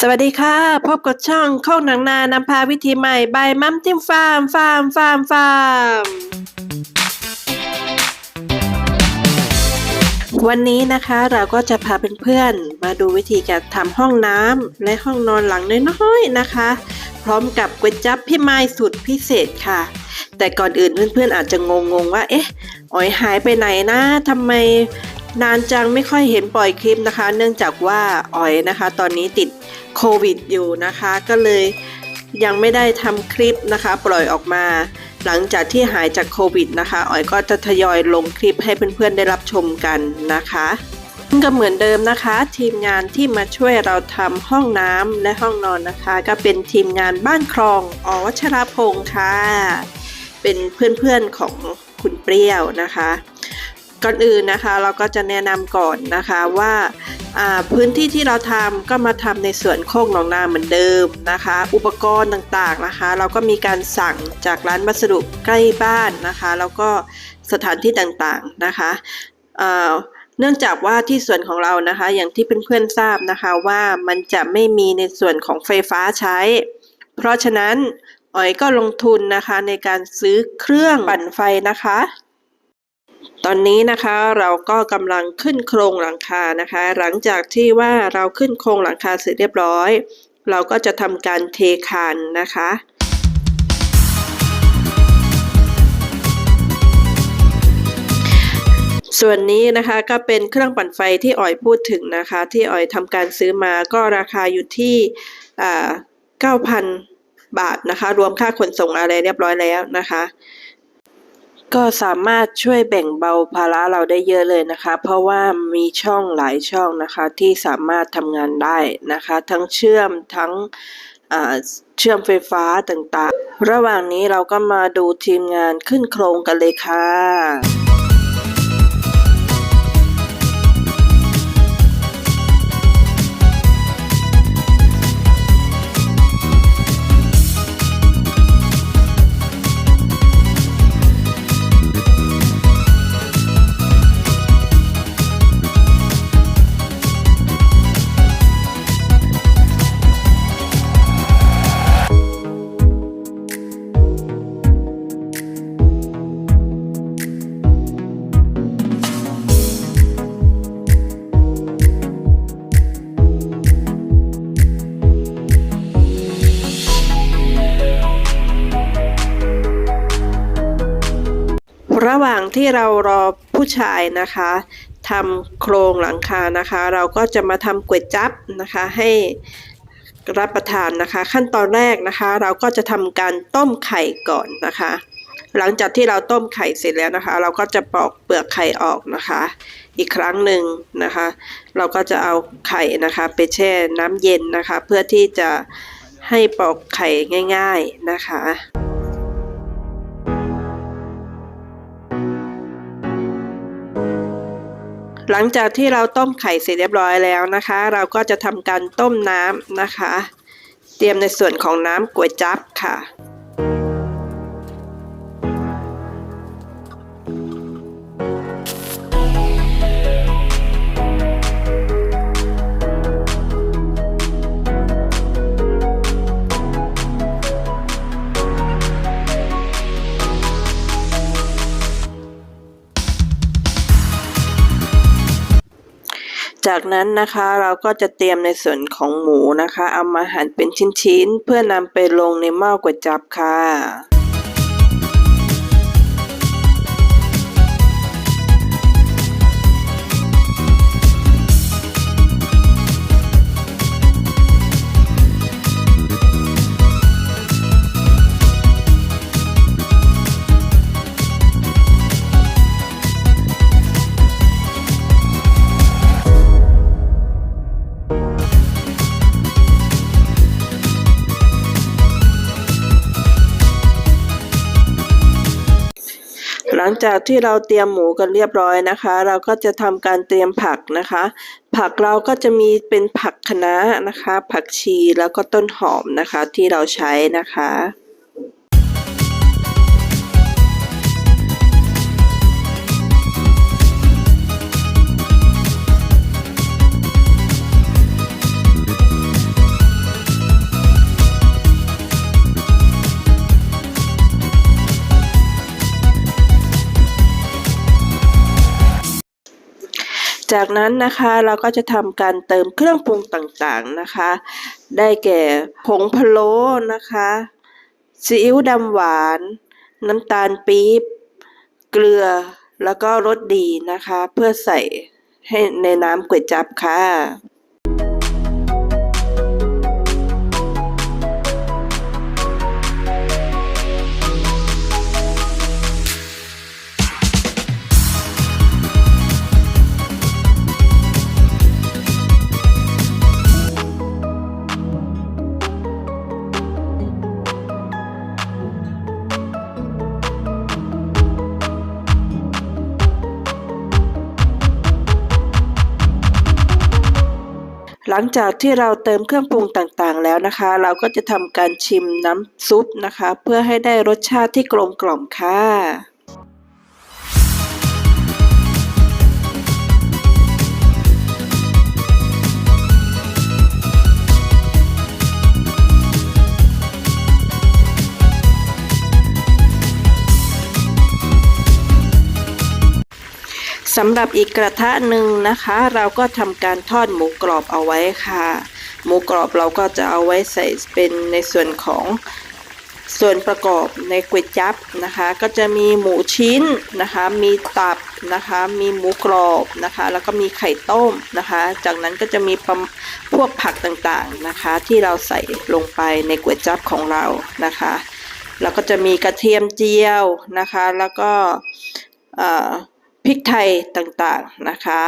สวัสดีค่ะ พบกับช่องโคกหนังนานำพาวิธีใหม่ใบมัมทิมฟาร์มฟาร์มฟาร์มฟาร์มวันนี้นะคะเราก็จะพาเพื่อนๆมาดูวิธีการทำห้องน้ำและห้องนอนหลังน้อยๆนะคะ พร้อมกับก๋วยจั๊บพี่ไม้สุดพิเศษค่ะ แต่ก่อนอื่นเพื่อนๆอาจจะงงๆว่า เอ๊ะอ๋อยหายไปไหนนะทำไม นานจังไม่ค่อยเห็นปล่อยคลิปนะคะ เนื่องจากว่าอ๋อยนะคะ ตอนนี้ติดโควิดอยู่นะคะ ก็เลยยังไม่ได้ทำคลิปนะคะ ปล่อยออกมา หลังจากที่หายจากโควิดนะคะอ๋อยก็จะทยอยลงคลิปให้เพื่อนๆได้รับชมกันนะคะก็เหมือนเดิมนะคะ ทีมงานที่มาช่วยเราทำห้องน้ำและห้องนอนนะคะ ก็เป็นทีมงานบ้านคลองอวัชรพงศ์ค่ะ เป็นเพื่อนๆของคุณเปรี้ยวนะคะ ก่อนอื่นนะคะเราก็จะแนะนำก่อนนะคะว่าพื้นที่ที่เราทำก็มาทำในส่วนโคกหนองนาเหมือนเดิมนะคะ อุปกรณ์ต่างๆนะคะ เราก็มีการสั่งจากร้านวัสดุใกล้บ้านนะคะ แล้วก็สถานที่ต่างๆนะคะเนื่องจากว่าที่ส่วนของเรานะคะ อย่างที่เพื่อนๆทราบนะคะว่ามันจะไม่มีในส่วนของไฟฟ้าใช้ เพราะฉะนั้นอ๋อยก็ลงทุนนะคะในการซื้อเครื่องปั่นไฟนะคะ ตอนนี้นะคะเราก็กำลังขึ้นโครงหลังคานะคะ หลังจากที่ว่าเราขึ้นโครงหลังคาเสร็จเรียบร้อย เราก็จะทำการเทคานนะคะส่วนนี้นะคะก็เป็นเครื่องปั่นไฟที่อ๋อยพูดถึงนะคะ ที่อ๋อยทำการซื้อมาก็ราคาอยู่ที่เก้าพันบาทนะคะ รวมค่าขนส่งอะไรเรียบร้อยแล้วนะคะ ก็สามารถช่วยแบ่งเบาภาระเราได้เยอะเลยนะคะ เพราะว่ามีช่องหลายช่องนะคะที่สามารถทำงานได้นะคะ ทั้งเชื่อมทั้งเชื่อมไฟฟ้าต่างๆ ระหว่างนี้เราก็มาดูทีมงานขึ้นโครงกันเลยค่ะ ที่เรารอผู้ชายนะคะทำโครงหลังคานะคะ เราก็จะมาทำก๋วยจั๊บนะคะให้รับประทานนะคะ ขั้นตอนแรกนะคะ เราก็จะทำการต้มไข่ก่อนนะคะ หลังจากที่เราต้มไข่เสร็จแล้วนะคะ เราก็จะปอกเปลือกไข่ออกนะคะ อีกครั้งหนึ่งนะคะ เราก็จะเอาไข่นะคะ ไปแช่น้ำเย็นนะคะ เพื่อที่จะให้ปอกไข่ง่าย ๆนะคะ หลังจากที่เราต้มไข่เสร็จเรียบร้อยแล้วนะคะ เราก็จะทำการต้มน้ำนะคะ เตรียมในส่วนของน้ำก๋วยจั๊บค่ะ จากนั้นนะคะเราก็จะเตรียมในส่วนของหมูนะคะ เอามาหั่นเป็นชิ้นๆ เพื่อนำไปลงในหม้อก๋วยจับค่ะ หลังจากที่เราเตรียมหมูกันเรียบร้อยนะคะ เราก็จะทำการเตรียมผักนะคะ ผักเราก็จะมีเป็นผักคะน้านะคะ ผักชีแล้วก็ต้นหอมนะคะที่เราใช้นะคะ จากนั้นนะคะเราก็จะทำการเติมเครื่องปรุงต่างๆนะคะ ได้แก่ผงพะโล้นะคะซีอิ๊วดำหวาน น้ำตาลปี๊บเกลือแล้วก็รสดีนะคะ เพื่อใส่ให้ในน้ำก๋วยจับค่ะ จากที่เราเติมเครื่องปรุงต่างๆ แล้วนะคะ เราก็จะทำการชิมน้ำซุปนะคะ เพื่อให้ได้รสชาติที่กลมกล่อมค่ะ สำหรับอีกกระทะหนึ่งนะคะ เราก็ทำการทอดหมูกรอบเอาไว้ค่ะ หมูกรอบเราก็จะเอาไว้ใส่เป็นในส่วนของส่วนประกอบในก๋วยจั๊บนะคะ ก็จะมีหมูชิ้นนะคะ มีตับนะคะ มีหมูกรอบนะคะ แล้วก็มีไข่ต้มนะคะ จากนั้นก็จะมีพวกผักต่างๆนะคะ ที่เราใส่ลงไปในก๋วยจั๊บของเรานะคะ แล้วก็จะมีกระเทียมเจียวนะคะ แล้วก็ ริกไทยต่างๆนะคะ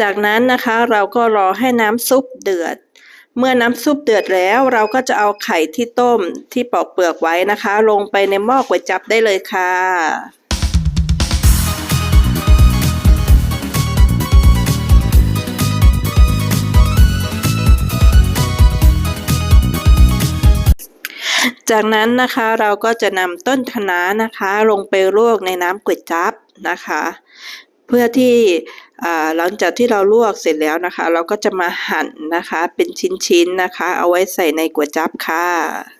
จากนั้นนะคะเราก็รอให้น้ำซุปเดือด เมื่อน้ำซุปเดือดแล้วเราก็จะเอาไข่ที่ต้มที่ปอกเปลือกไว้นะคะ ลงไปในหม้อก๋วยจับได้เลยค่ะ จากนั้นนะคะเราก็จะนำต้นคะน้านะคะลงไปลวกในน้ำก๋วยจั๊บนะคะ เพื่อที่หลังจากที่เราลวกเสร็จแล้วนะคะ เราก็จะมาหั่นนะคะเป็นชิ้นๆนะคะ เอาไว้ใส่ในก๋วยจั๊บค่ะ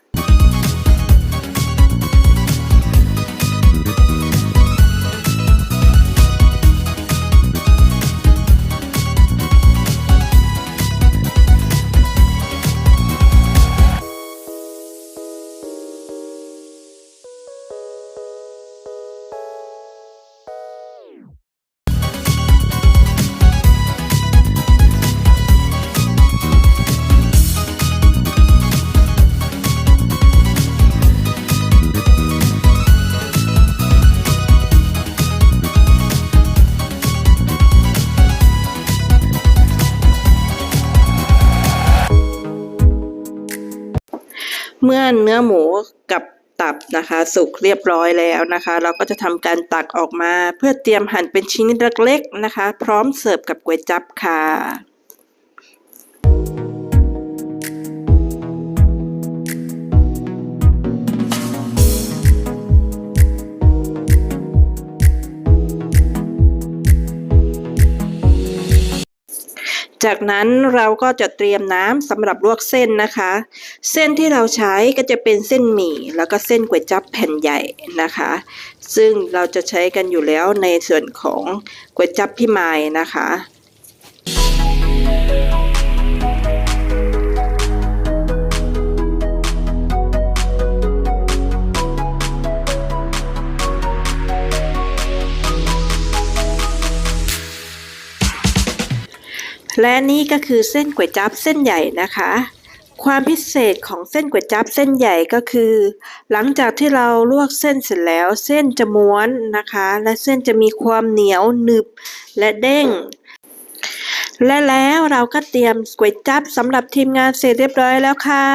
เมื่อเนื้อหมูกับตับนะคะสุกเรียบร้อยแล้วนะคะ เราก็จะทำการตักออกมา เพื่อเตรียมหั่นเป็นชิ้นเล็กๆนะคะ พร้อมเสิร์ฟกับก๋วยจั๊บค่ะ จากนั้นเราก็จะเตรียมน้ำสำหรับลวกเส้นนะคะ เส้นที่เราใช้ก็จะเป็นเส้นหมี่แล้วก็เส้นก๋วยจั๊บแผ่นใหญ่นะคะ ซึ่งเราจะใช้กันอยู่แล้วในส่วนของก๋วยจั๊บพี่ไม้นะคะ และนี่ก็คือเส้นก๋วยจั๊บเส้นใหญ่นะคะ ความพิเศษของเส้นก๋วยจั๊บเส้นใหญ่ก็คือ หลังจากที่เราลวกเส้นเสร็จแล้ว เส้นจะม้วนนะคะ และเส้นจะมีความเหนียวหนึบและเด้ง และแล้วเราก็เตรียมก๋วยจั๊บสำหรับทีมงานเสร็จเรียบร้อยแล้วค่ะ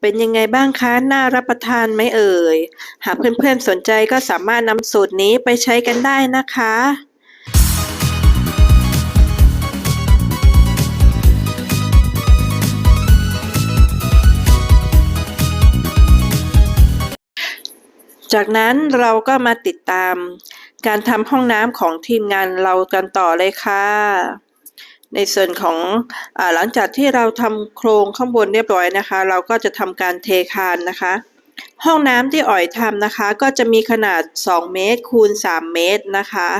เป็นยังไงบ้างคะ น่ารับประทานไหมเอ่ย หากเพื่อนๆสนใจก็สามารถนำสูตรนี้ไปใช้กันได้นะคะ จากนั้นเราก็มาติดตาม การทำห้องน้ำของทีมงานเรากันต่อเลยค่ะ ในส่วนของอหลังจากที่เราทำโครงข้างบนเรียบร้อยนะคะ เราก็จะทำการเทคานนะคะ ห้องน้ำที่อ่อยทำนะคะ ก็จะมีขนาด 2 เมตรคูณ 3 เมตรนะคะ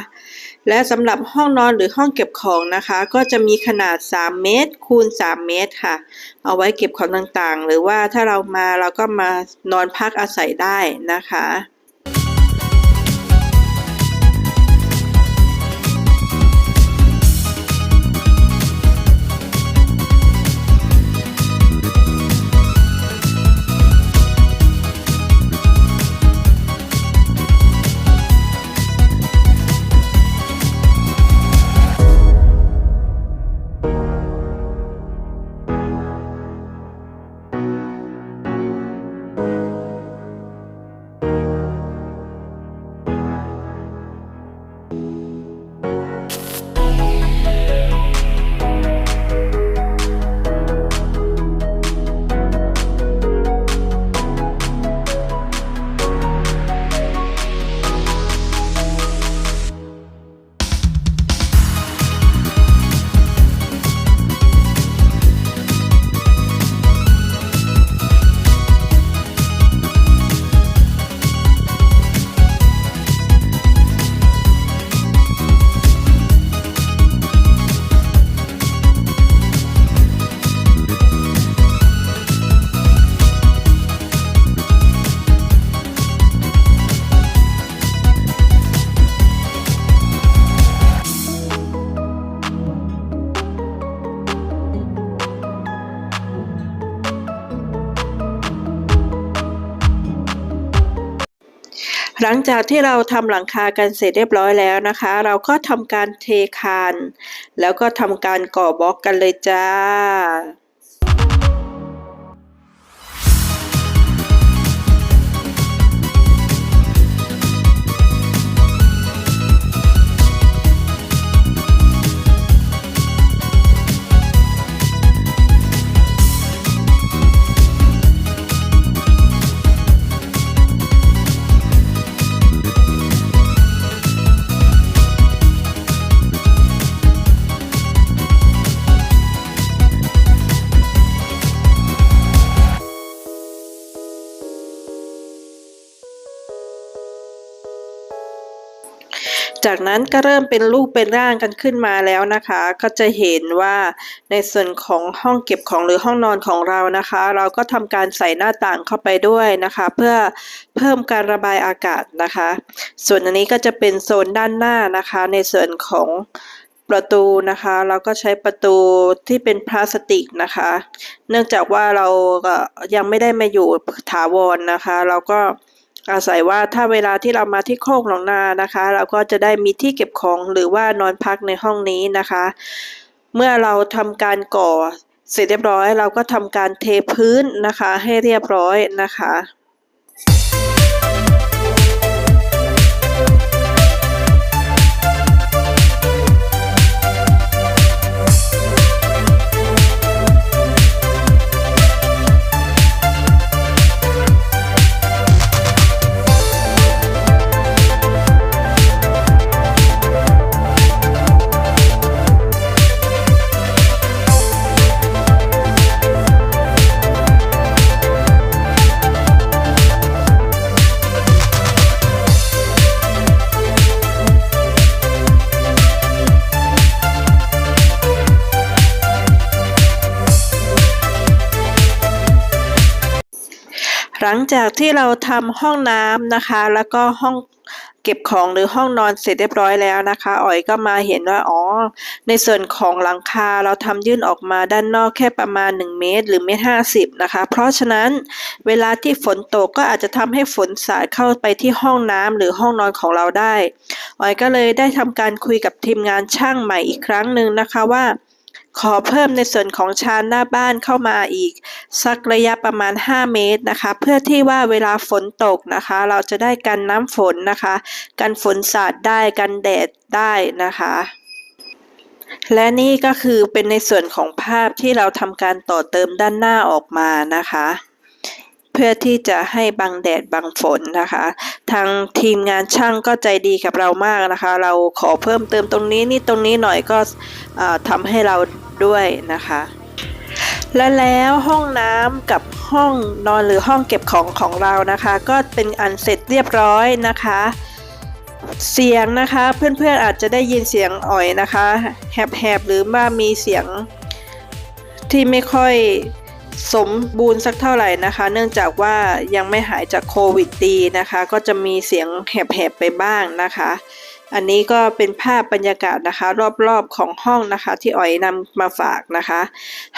และสำหรับห้องนอนหรือห้องเก็บของนะคะ ก็จะมีขนาด 3 เมตรคูณ 3 เมตรค่ะ เอาไว้เก็บของต่างๆ หรือว่าถ้าเรามาเราก็มานอนพักอาศัยได้นะคะ หลังจากที่เราทำหลังคากันเสร็จเรียบร้อยแล้วนะคะ เราก็ทำการเทคาน แล้วก็ทำการก่อบล็อกกันเลยจ้า จากนั้นก็เริ่มเป็นรูปเป็นร่างกันขึ้นมาแล้วนะคะ ก็จะเห็นว่าในส่วนของห้องเก็บของหรือห้องนอนของเรานะคะ เราก็ทำการใส่หน้าต่างเข้าไปด้วยนะคะ เพื่อเพิ่มการระบายอากาศนะคะ ส่วนอันนี้ก็จะเป็นโซนด้านหน้านะคะ ในส่วนของประตูนะคะ เราก็ใช้ประตูที่เป็นพลาสติกนะคะ เนื่องจากว่าเรายังไม่ได้มาอยู่ถาวรนะคะ เราก็ อาศัยว่าถ้าเวลาที่เรามาที่โคกหนองนานะคะ เราก็จะได้มีที่เก็บของหรือว่านอนพักในห้องนี้นะคะ เมื่อเราทำการก่อเสร็จเรียบร้อย เราก็ทำการเทพื้นนะคะ ให้เรียบร้อยนะคะ หลังจากที่เราทำห้องน้ำนะคะ แล้วก็ห้องเก็บของหรือห้องนอนเสร็จเรียบร้อยแล้วนะคะอ๋อยก็มาเห็นว่าอ๋อในส่วนของหลังคาเราทำยื่นออกมาด้านนอกแค่ประมาณ 1 เมตร หรือเมตรห้าสิบนะคะ เพราะฉะนั้นเวลาที่ฝนตกก็อาจจะทำให้ฝนสาดเข้าไปที่ห้องน้ำหรือห้องนอนของเราได้อ๋อยก็เลยได้ทำการคุยกับทีมงานช่างใหม่อีกครั้งหนึ่งนะคะว่า ขอเพิ่มในส่วนของชานหน้าบ้านเข้ามาอีก สักระยะประมาณ 5 เมตรนะคะ เพื่อที่ว่าเวลาฝนตกนะคะ เราจะได้กันน้ำฝนนะคะ กันฝนสาดได้กันแดดได้นะคะและนี่ก็คือเป็นในส่วนของภาพที่เราทำการต่อเติมด้านหน้าออกมานะคะ เพื่อที่จะให้บังแดดบังฝนนะคะ ทางทีมงานช่างก็ใจดีกับเรามากนะคะ เราขอเพิ่มเติมตรงนี้นี่ตรงนี้หน่อยก็ทำให้เรา ด้วยนะคะ และแล้วห้องน้ำกับห้องนอนหรือห้องเก็บของของเรานะคะ ก็เป็นอันเสร็จเรียบร้อยนะคะ เสียงนะคะเพื่อนๆอาจจะได้ยินเสียงอ่อยนะคะแหบๆหรือว่ามีเสียงที่ไม่ค่อยสมบูรณ์สักเท่าไหร่นะคะ เนื่องจากว่ายังไม่หายจากโควิดดีนะคะ ก็จะมีเสียงแหบๆไปบ้างนะคะ อันนี้ก็เป็นภาพบรรยากาศนะคะ รอบๆของห้องนะคะ ที่อ๋อยนำมาฝากนะคะ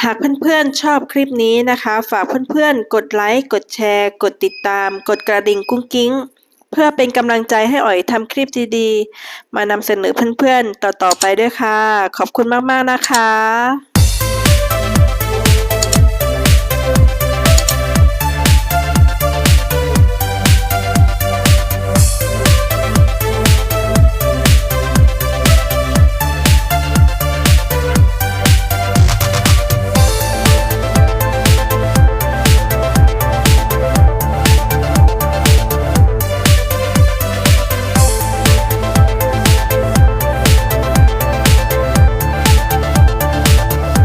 หากเพื่อนๆชอบคลิปนี้นะคะ ฝากเพื่อนๆ กดไลค์ กดแชร์ กดติดตาม กดกระดิ่งกุ้งกิ้ง เพื่อเป็นกำลังใจให้อ๋อยทำคลิปดีๆ มานำเสนอเพื่อนๆ ต่อๆไปด้วยค่ะ ขอบคุณมากๆนะคะ